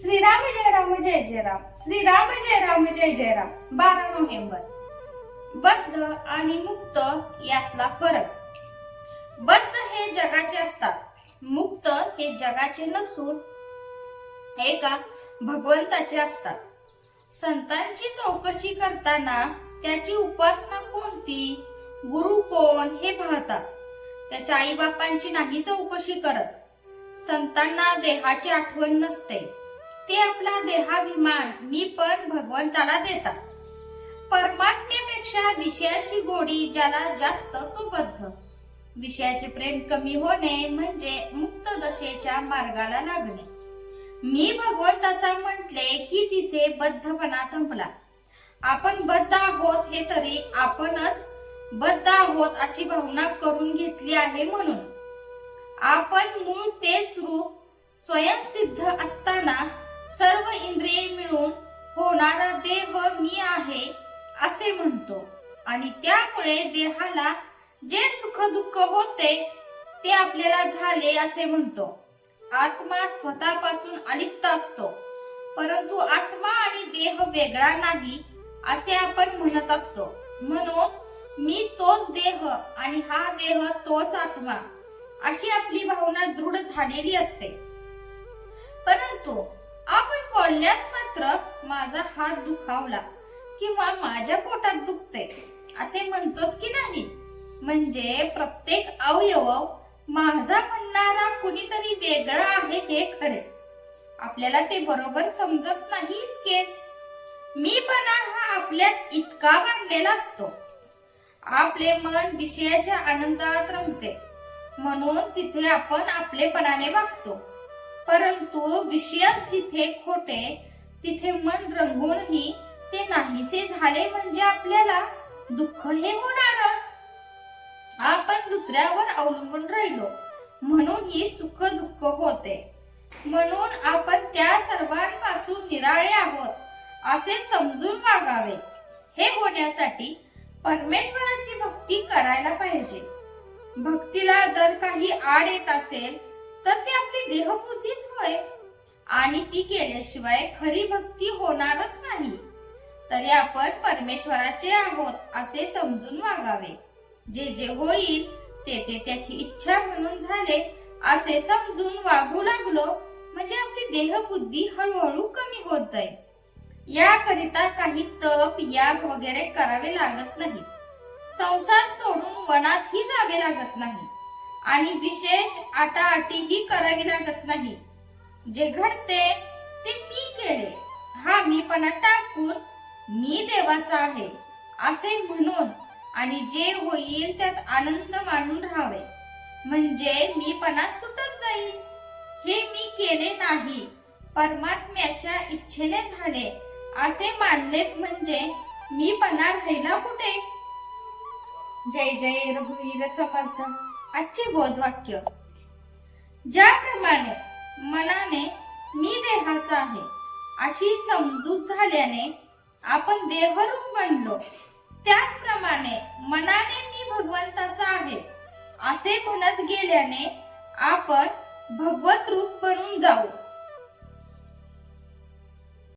श्रीराम जय राम जय जय राम श्रीराम जय राम जय जय राम बारा नोव्हेंबर. बद्ध आणि मुक्त यातला फरक. बद्ध हे जगाचे असतात. मुक्त हे जगाचे नसून एका भगवंताचे असतात. संतांची चौकशी करताना त्याची उपासना कोणती? गुरु कोण हे पाहतात. त्याच्या आई बापांची नाही चौकशी करत. संतांना देहाची आठवण नसते. ते आपला देहाभिमान मी पण भगवंताला देतात. परमात्मेपेक्षा विषयाची गोडी ज्याला जास्त तो बद्ध विषयाचे प्रेम कमी होणे म्हणजे मुक्त दशेच्या मार्गाला लागणे. मी भगवंताचा म्हटले की तिथे बद्धपणा संपला. आपण बद्ध आहोत हे तरी आपणच बद्ध आहोत अशी भावना करून घेतली आहे म्हणून. आपण मूळ तेच रूप स्वयंसिद्ध असताना सर्व इंद्रिये मिळून होणारा देह मी आहे असे म्हणतो. आणि त्यामुळे देहाला जे सुख दुःख होते ते आपल्याला झाले असे म्हणतो. आत्मा स्वतःपासून अलिप्त असतो. परंतु आत्मा आणि देह वेगळा नाही असे आपण म्हणत असतो. म्हणून मी तोच देह आणि हा देह तोच आत्मा अशी आपली भावना दृढ झालेली असते. परंतु आपण बोलण्यात मात्र माझा हात दुखावला किंवा माझ्या पोटात दुखते असे म्हणतोच की नाही? म्हणजे प्रत्येक अवयव माझा म्हणणारा कुणीतरी वेगळा आहे हे खरे. आपल्याला ते बरोबर समजत नाही इतकेच. मीपणा हा आपल्यात इतका बांधलेला असतो. आपले मन विषयाच्या आनंदात रमते. म्हणून तिथे आपण आपलेपणाने वागतो. परंतु विषय जिथे खोटे तिथे मन रंगूनही ते नाहीसे झाले म्हणजे आपल्याला दुःख हे होणारच. आपण दुसऱ्यावर अवलंबून राहिलो म्हणून ही सुख दुःख होते. म्हणून आपण त्या सर्वांपासून निराळे आहोत असे समजून वागावे. हे होण्यासाठी परमेश्वराची भक्ती करायला पाहिजे. भक्तीला जर काही आड येत असेल तर ती आपली देहबुद्धीच होय. आणि ती केल्याशिवाय खरी भक्ती होणारच नाही. तरी आपण परमेश्वराचे आहोत असे समजून वागावे. जे जे होईल ते ते त्याची इच्छा म्हणून झाले असे समजून वागू लागलो म्हणजे आपली देहबुद्धी हळूहळू कमी होत जाईल. याकरिता काही तप याग वगैरे करावे लागत नाही संसार सोडून वनातही जावे लागत नाही. आणि विशेष आटाआटीही करावी लागत नाही. जे घडते ते मी केले. हा मीपणा टाकून मी देवाचा आहे असे म्हणून आणि जे होईल त्यात आनंद मानून राहावे. म्हणजे मीपणा सुटत जाईल. हे मी केले नाही. परमात्म्याच्या इच्छेने झाले. असे मानले म्हणजे मीपणा राहिला कुठे? जय जय रघुवीर समर्थ. आजचे बोधवाक्य। ज्याप्रमाणे मनाने मी देहाचा आहे अशी समजूत झाल्याने आपण देहरूप बनलो. त्याचप्रमाणे मनाने मी भगवंताचा आहे असे म्हणत गेल्याने आपण भगवत रूप बनून जाऊ.